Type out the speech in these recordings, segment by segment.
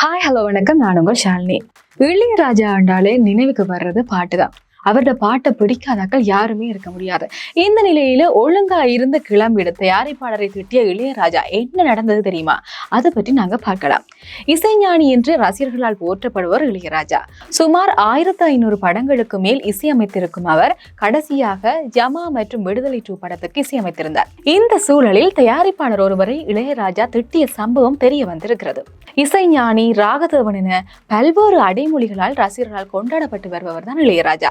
Hi hello வணக்கம். நான் உங்கள் ஷாலினி. இளையராஜா ஆண்டாலே நினைவுக்கு வர்றது பாட்டு தான் அவரோட பாட்டை பிடிக்காதாக்கள் யாருமே இருக்க முடியாது. இந்த நிலையில ஒழுங்கா இருந்து கிளம்பிட தயாரிப்பாளரை திட்டிய இளையராஜா என்ன நடந்தது தெரியுமா? அதை பற்றி நாங்க பார்க்கலாம். இசைஞானி என்று ரசிகர்களால் போற்றப்படுவர் இளையராஜா. சுமார் ஆயிரத்தி ஐநூறு படங்களுக்கு மேல் இசையமைத்திருக்கும் அவர் கடைசியாக ஜமா மற்றும் விடுதலை டூ படத்துக்கு இசையமைத்திருந்தார். இந்த சூழலில் தயாரிப்பாளர் ஒருவரை இளையராஜா திட்டிய சம்பவம் தெரிய வந்திருக்கிறது. இசைஞானி ராகதேவன் என பல்வேறு அடைமொழிகளால் ரசிகர்களால் கொண்டாடப்பட்டு வருபவர் தான் இளையராஜா.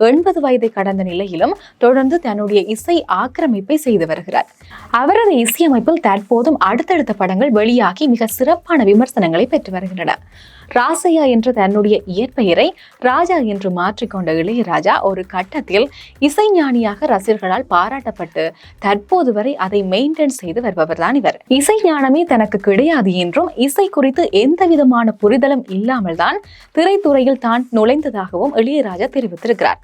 எண்பது வயதை கடந்த நிலையிலும் தொடர்ந்து தன்னுடைய இசை ஆக்கிரமிப்பை செய்து வருகிறார். அவரது இசையமைப்பில் தற்போதும் அடுத்தடுத்த படங்கள் வெளியாகி மிக சிறப்பான விமர்சனங்களை பெற்று வருகின்றன. ராசையா என்ற தன்னுடைய இயற்பெயரை ராஜா என்று மாற்றிக்கொண்ட இளையராஜா ஒரு கட்டத்தில் இசைஞானியாக ரசிகர்களால் பாராட்டப்பட்டு தற்போது வரை அதை மெயின்டைன் செய்து வருபவர் தான் இவர். இசை ஞானமே தனக்கு கிடையாது என்றும் இசை குறித்து எந்த விதமான புரிதலும் இல்லாமல் தான் திரைத்துறையில் தான் நுழைந்ததாகவும் இளையராஜா தெரிவித்திருக்கிறார்.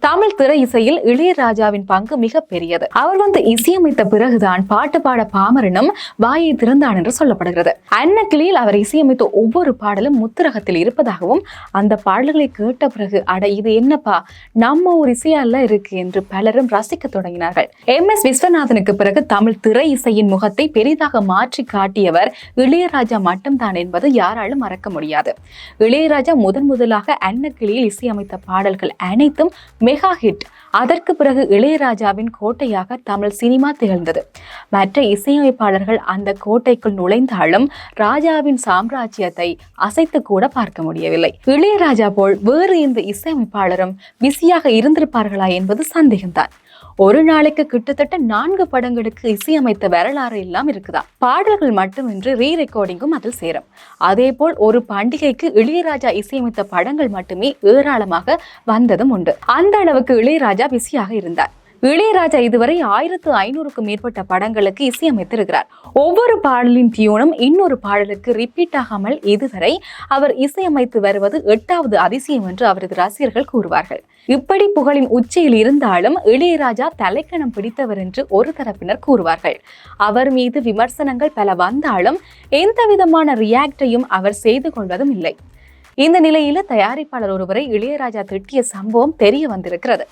தமிழ் திரை இசையில் இளையராஜாவின் பங்கு மிக பெரியது. அவர் வந்து இசையமைத்த பிறகுதான் பாட்டு பாட பாமரனும் வாயை திறந்தான் என்று சொல்லப்படுகிறது. அன்னக்கிளியில் அவர் இசையமைத்த ஒவ்வொரு பாடலும் முத்திரகத்தில் இருப்பதாகவும் அந்த பாடல்களை கேட்ட பிறகு அட இது என்னப்பா? நம்ம ஒரு இசையால இருக்கு என்று பலரும் ரசிக்க தொடங்கினார்கள். எம். எஸ். விஸ்வநாதனுக்கு பிறகு தமிழ் திரை இசையின் முகத்தை பெரிதாக மாற்றி காட்டியவர் இளையராஜா மட்டும்தான் என்பது யாராலும் மறக்க முடியாது. இளையராஜா முதன் முதலாக அன்னக்கிளியில் இசையமைத்த பாடல்கள் அனைத்தும் மெகா ஹிட் அதற்கு பிறகு இளையராஜாவின் கோட்டையாக தமிழ் சினிமா திகழ்ந்தது. மற்ற இசையமைப்பாளர்கள் அந்த கோட்டைக்குள் நுழைந்தாலும் ராஜாவின் சாம்ராஜ்யத்தை அசைத்து கூட பார்க்க முடியவில்லை. இளையராஜா போல் வேறு எந்த இசையமைப்பாளரும் பிஸியாக இருந்திருப்பார்களா என்பது சந்தேகம்தான். ஒரு நாளைக்கு கிட்டத்தட்ட நான்கு படங்களுக்கு இசையமைத்த வரலாறு எல்லாம் இருக்குதா? பாடல்கள் மட்டுமின்றி ரீ ரெக்கார்டிங்கும் அதில் சேரும். அதே போல் ஒரு பண்டிகைக்கு இளையராஜா இசையமைத்த படங்கள் மட்டுமே ஏராளமாக வந்ததும் உண்டு. அந்த அளவுக்கு இளையராஜா பிஸியாக இருந்தார். இளையராஜா இதுவரை ஆயிரத்து ஐநூறுக்கும் மேற்பட்ட படங்களுக்கு இசையமைத்திருக்கிறார். ஒவ்வொரு பாடலின் டியூனும் இன்னொரு பாடலுக்கு ரிப்பீட் ஆகாமல் இதுவரை அவர் இசையமைத்து வருவது எட்டாவது அதிசயம் என்று அவரது ரசிகர்கள் கூறுவார்கள். இப்படி புகழின் உச்சியில் இருந்தாலும் இளையராஜா தலைக்கணம் பிடித்தவர் என்று ஒரு தரப்பினர் கூறுவார்கள். அவர் மீது விமர்சனங்கள் பல வந்தாலும் எந்த விதமான ரியாக்டையும் அவர் செய்து கொள்வதும் இல்லை. இந்த நிலையில தயாரிப்பாளர் ஒருவரை இளையராஜா திட்டிய சம்பவம் தெரிய வந்திருக்கிறது.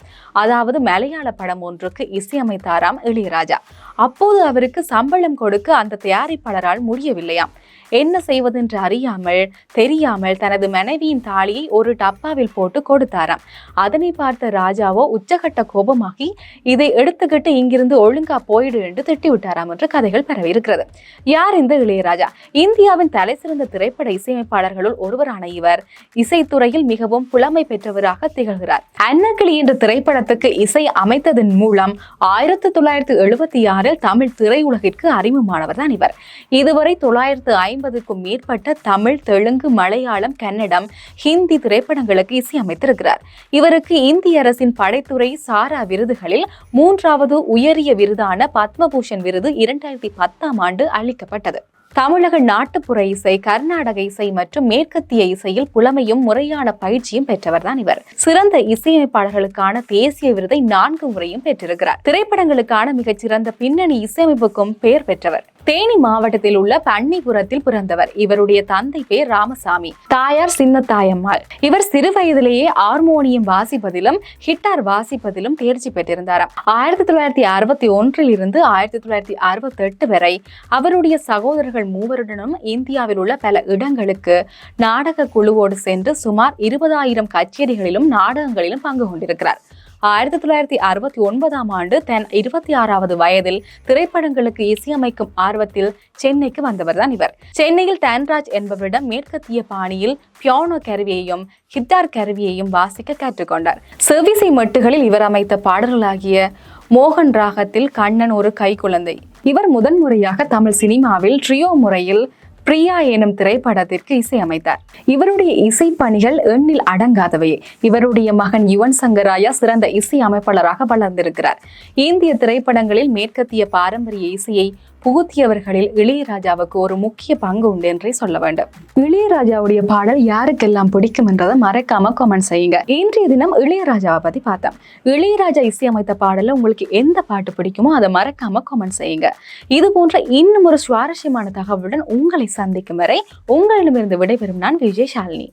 அதாவது மலையாள படம் ஒன்றுக்கு இசையமைத்தாராம் இளையராஜா. அப்போது அவருக்கு சம்பளம் கொடுக்க அந்த தயாரிப்பாளரால் முடியவில்லையாம். என்ன செய்வதென்று அறியாமல் தெரியாமல் தனது மனைவியின் தாலியை ஒரு டப்பாவில் போட்டு கொடுத்தாராம். அதனை பார்த்த ராஜாவோ உச்சகட்ட கோபமாகி இதை எடுத்துக்கிட்டு இங்கிருந்து ஒழுங்கா போயிடு என்று திட்டி விட்டாராம் என்று கதைகள் பரவி இருக்கிறது யார் இந்த இளையராஜா? இந்தியாவின் தலைசிறந்த திரைப்பட இசையமைப்பாளர்களுள் ஒருவரான இவர். இசைத்துறையில் மிகவும் புலமை பெற்றவராக திகழ்கிறார். அன்னக்கிளி என்ற திரைப்படத்துக்கு இசை அமைத்ததன் மூலம் ஆயிரத்தி தொள்ளாயிரத்தி எழுபத்தி ஆறில் தமிழ் திரையுலகிற்கு அறிமுகமானவர் தான் இவர். இதுவரை தொள்ளாயிரத்து ஐம்பதுக்கும் மேற்பட்ட தமிழ் தெலுங்கு மலையாளம் கன்னடம் ஹிந்தி திரைப்படங்களுக்கு இசை அமைத்திருக்கிறார். இவருக்கு இந்திய அரசின் படைத்துறை சாரா விருதுகளில் மூன்றாவது உயரிய விருதான பத்மபூஷன் விருது இரண்டாயிரத்தி பத்தாம் ஆண்டு அளிக்கப்பட்டது. தமிழக நாட்டுப்புற இசை கர்நாடக இசை மற்றும் மேற்கத்திய இசையில் புலமையும் முறையான பயிற்சியும் பெற்றவர் தான் இவர். சிறந்த இசையமைப்பாளர்களுக்கான தேசிய விருதை நான்கு முறையும் பெற்றிருக்கிறார். திரைப்படங்களுக்கான மிகச்சிறந்த பின்னணி இசையமைப்புக்கும் பெயர் பெற்றவர். தேனி மாவட்டத்தில் உள்ள பன்னிபுரத்தில் பிறந்தவர். இவருடைய தந்தை பேர் ராமசாமி. தாயார் சின்ன தாயம்மாள் இவர் சிறு வயதிலேயே ஹார்மோனியம் வாசிப்பதிலும் ஹிட்டார் வாசிப்பதிலும் தேர்ச்சி பெற்றிருந்தாராம். ஆயிரத்தி தொள்ளாயிரத்தி அறுபத்தி ஒன்றில் இருந்து ஆயிரத்தி தொள்ளாயிரத்தி அறுபத்தி எட்டு வரை அவருடைய சகோதரர்கள் மூவருடனும் இந்தியாவில் உள்ள பல இடங்களுக்கு நாடக குழுவோடு சென்று சுமார் இருபதாயிரம் கச்சேரிகளிலும் நாடகங்களிலும் பங்கு கொண்டிருக்கிறார். ஆயிரத்தி தொள்ளாயிரத்தி அறுபத்தி ஒன்பதாம் ஆண்டு தன் இருபத்தி ஆறாவது வயதில் திரைப்படங்களுக்கு இசையமைக்கும் ஆர்வத்தில் சென்னைக்கு வந்தவர் தான் இவர். சென்னையில் தன்ராஜ் என்பவரிடம் மேற்கத்திய பாணியில் பியானோ கருவியையும் கிட்டார் கருவியையும் வாசிக்க கற்றுக்கொண்டார். செவிசை மட்டுகளில் இவர் அமைத்த பாடல்களாகிய மோகன் ராகத்தில் கண்ணன் ஒரு கைக்குழந்தை. இவர் முதன்முறையாக தமிழ் சினிமாவில் ட்ரியோ முறையில் பிரியா எனும் திரைப்படத்திற்கு இசையமைத்தார். இவருடைய இசை பணிகள் எண்ணில் அடங்காதவையே இவருடைய மகன் யுவன் சங்கராயா சிறந்த இசை அமைப்பாளராக வளர்ந்திருக்கிறார். இந்திய திரைப்படங்களில் மேற்கத்திய பாரம்பரிய இசையை புகுத்தியவர்களில் இளையராஜாவுக்கு ஒரு முக்கிய பங்கு உண்டு என்றே சொல்ல வேண்டும். இளையராஜாவுடைய பாடல் யாருக்கெல்லாம் பிடிக்கும் என்றதை மறக்காம கமெண்ட் செய்யுங்க. இன்றைய தினம் இளையராஜாவை பத்தி பார்த்தோம். இளையராஜா இசையமைத்த பாடல உங்களுக்கு எந்த பாட்டு பிடிக்குமோ அதை மறக்காம கமெண்ட் செய்யுங்க. இது போன்ற இன்னும் ஒரு சுவாரஸ்யமான தகவலுடன் உங்களை சந்திக்கும் வரை உங்களிடமிருந்து விடைபெறும் நான் விஜய் ஷாலினி.